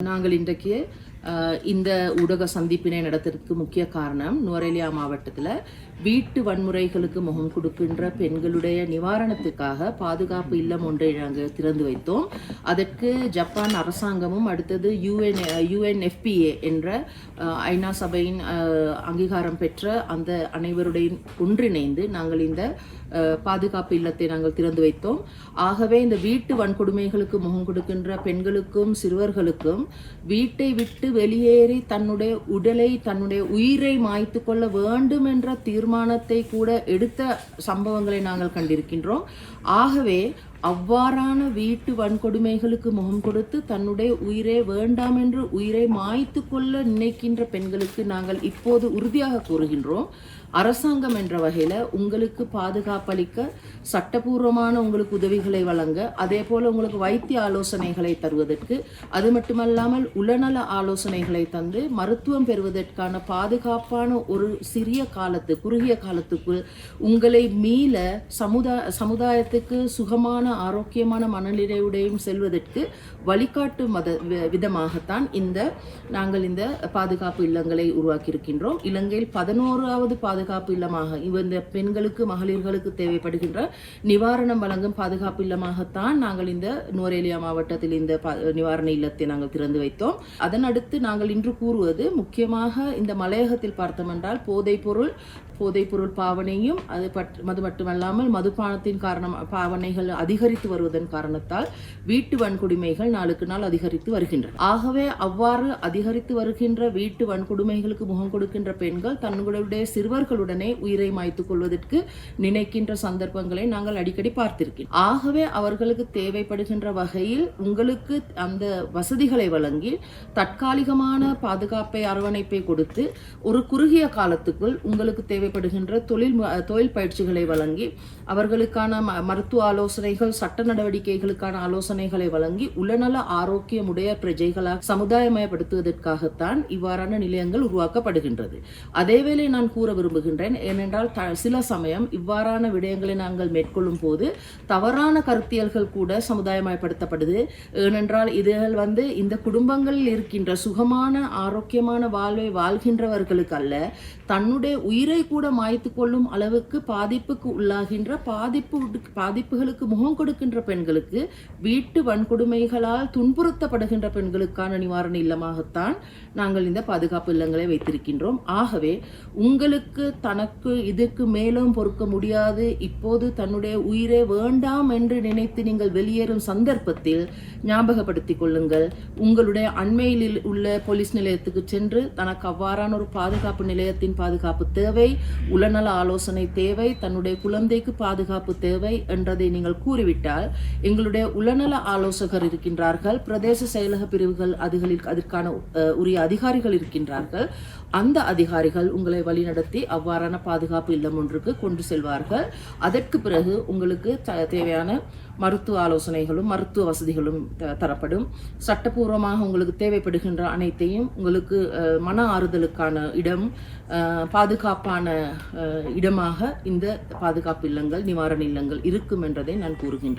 நாங்கள் இன்றைக்கு இந்த ஊடக சந்திப்பினை நடத்துறதுக்கு முக்கிய காரணம் நுவரேலியா மாவட்டத்தில் வீட்டு வன்முறைகளுக்கு முகம் கொடுக்கின்ற பெண்களுடைய நிவாரணத்துக்காக பாதுகாப்பு இல்லம் ஒன்றை நாங்கள் திறந்து வைத்தோம். அதற்கு ஜப்பான் அரசாங்கமும் அடுத்தது யுஎன் யுஎன்எஃபிஏ என்ற ஐநா சபையின் அங்கீகாரம் பெற்ற அந்த அனைவருடைய ஒன்றிணைந்து நாங்கள் இந்த பாதுகாப்பு இல்லத்தை நாங்கள் திறந்து வைத்தோம். ஆகவே இந்த வீட்டு வன்கொடுமைகளுக்கு முகம் கொடுக்கின்ற பெண்களுக்கும் சிறுவர்களுக்கும் வீட்டை விட்டு வெளியேறி தன்னுடைய உடலை தன்னுடைய உயிரை மாய்த்து கொள்ள வேண்டும் என்ற தீர்மானத்தை கூட எடுத்த சம்பவங்களை நாங்கள் கண்டிருக்கின்றோம். ஆகவே அவ்வாறான வீட்டு வன்கொடுமைகளுக்கு முகம் கொடுத்து தன்னுடைய உயிரை வேண்டாம் என்று உயிரை மாய்த்து கொள்ள நினைக்கின்ற பெண்களுக்கு நாங்கள் இப்போது உறுதியாக கூறுகின்றோம். அரசாங்கம் என்ற வகையில் உங்களுக்கு பாதுகாப்பளிக்க சட்டபூர்வமான உங்களுக்கு உதவிகளை வழங்க அதே போல் உங்களுக்கு வைத்திய ஆலோசனைகளை தருவதற்கு அது மட்டுமல்லாமல் உளநல ஆலோசனைகளை தந்து மருத்துவம் பெறுவதற்கான பாதுகாப்பான ஒரு சிறிய காலத்து குறுகிய காலத்துக்குள் உங்களை மீள சமுதாய சமுதாயத்துக்கு சுகமான ஆரோக்கியமான மனநிலையுடையும் செல்வதற்கு வழிகாட்டும் மத விதமாகத்தான் இந்த நாங்கள் இந்த பாதுகாப்பு இல்லங்களை உருவாக்கியிருக்கின்றோம். இலங்கையில் பதினோராவது பாதுகாப்பு இல்லமாக இவ- இந்த பெண்களுக்கு மகளிர்களுக்கு தேவைப்படுகின்ற நிவாரணம் வழங்கும் பாதுகாப்பு இல்லமாகத்தான் நாங்கள் இந்த நோரேலியா மாவட்டத்தில் இந்த பா- நிவாரண இல்லத்தை நாங்கள் திறந்து வைத்தோம். அதன் அடுத்து நாங்கள் இன்று கூறுவது முக்கியமாக இந்த மலையகத்தில் பார்த்தோம் என்றால் போதைப்பொருள் பொருள் பாவனையும் அது பட் மது மட்டுமல்லாமல் மதுபானத்தின் காரணம் பாவனைகள் அதிகரித்து வருவதன் காரணத்தால் வீட்டு வன்கொடுமைகள் நாளுக்கு நாள் அதிகரித்து வருகின்றன. ஆகவே அவ்வாறு அதிகரித்து வருகின்ற வீட்டு வன்கொடுமைகளுக்கு முகம் கொடுக்கின்ற பெண்கள் தங்களுடைய அவர்களுடனே உயிரை மாய்த்துக் கொள்வதற்கு நினைக்கின்ற சந்தர்ப்பங்களை நாங்கள் அடிக்கடி பார்த்திருக்கிறோம். ஆகவே அவர்களுக்கு தேவைப்படுகின்ற வகையில் உங்களுக்கு அந்த வசதிகளை வழங்கி தற்காலிகமான பாதுகாப்பை அரவணைப்பை கொடுத்து ஒரு குறுகிய காலத்துக்குள் உங்களுக்கு தேவைப்படுகின்ற தொழில் தொழில் பயிற்சிகளை வழங்கி அவர்களுக்கான மருத்துவ ஆலோசனைகள் சட்ட நடவடிக்கைகளுக்கான ஆலோசனைகளை வழங்கி உளநல ஆரோக்கியமுடைய பிரஜைகளாக சமுதாயமயப்படுத்துவதற்காகத்தான் இவ்வாறான நிலையங்கள் உருவாக்கப்படுகின்றது. அதேவேளை நான் கூற விரும்புகின்றேன். ஏனென்றால் த- சில சமயம் இவ்வாறான விடயங்களை நாங்கள் மேற்கொள்ளும் போது தவறான கருத்தியல்கள் கூட சமுதாயமயப்படுத்தப்படுது. ஏனென்றால் இதுகள் வந்து இந்த குடும்பங்களில் இருக்கின்ற சுகமான ஆரோக்கியமான வாழ்வை வாழ்கின்றவர்களுக்கு அல்ல தன்னுடைய உயிரை கூட மாய்த்து கொள்ளும் அளவுக்கு பாதிப்புக்கு உள்ளாகின்ற பாதிப்பு பாதிப்புகளுக்கு முகம் கொடுக்கின்ற பெண்களுக்கு வீட்டு வன்கொடுமைகளால் துன்புறுத்தப்படுகின்ற பெண்களுக்கான நிவாரண இல்லமாகத்தான் நாங்கள் இந்த பாதுகாப்பு இல்லங்களை வைத்திருக்கின்றோம். ஆகவே உங்களுக்கு தனக்கு இதுக்கு மேலும் பொறுக்க முடியாது? இப்போது தன்னுடைய உயிரே வேண்டாம் என்று நினைத்து நீங்கள் வெளியேறும் சந்தர்ப்பத்தில் ஞாபகப்படுத்திக் கொள்ளுங்கள். உங்களுடைய அண்மையில் உள்ள போலீஸ் நிலையத்துக்கு சென்று தனக்கு அவ்வாறான ஒரு பாதுகாப்பு நிலையத்தின் பாதுகாப்பு தேவை உளநல ஆலோசனை தேவை தன்னுடைய குழந்தைக்கு பாதுகாப்பு தேவை என்றதை நீங்கள் கூறிவிட்டால் எங்களுடைய உளநல ஆலோசகர் இருக்கின்றார்கள் பிரதேச செயலக பிரிவுகள் அதுகளில் அதற்கான உரிய அதிகாரிகள் இருக்கின்றார்கள். அந்த அதிகாரிகள் உங்களை வழிநடத்தி அவ்வாறான பாதுகாப்பு இல்லம் ஒன்றுக்கு கொண்டு செல்வார்கள். அதற்கு பிறகு உங்களுக்கு த- தேவையான மருத்துவ ஆலோசனைகளும் மருத்துவ வசதிகளும் த- தரப்படும். சட்டப்பூர்வமாக உங்களுக்கு தேவைப்படுகின்ற அனைத்தையும் உங்களுக்கு மன ஆறுதலுக்கான இடம் பாதுகாப்பான இடமாக இந்த பாதுகாப்பு இல்லங்கள் நிவாரண இல்லங்கள் இருக்கும் என்றதை நான் கூறுகின்றேன்.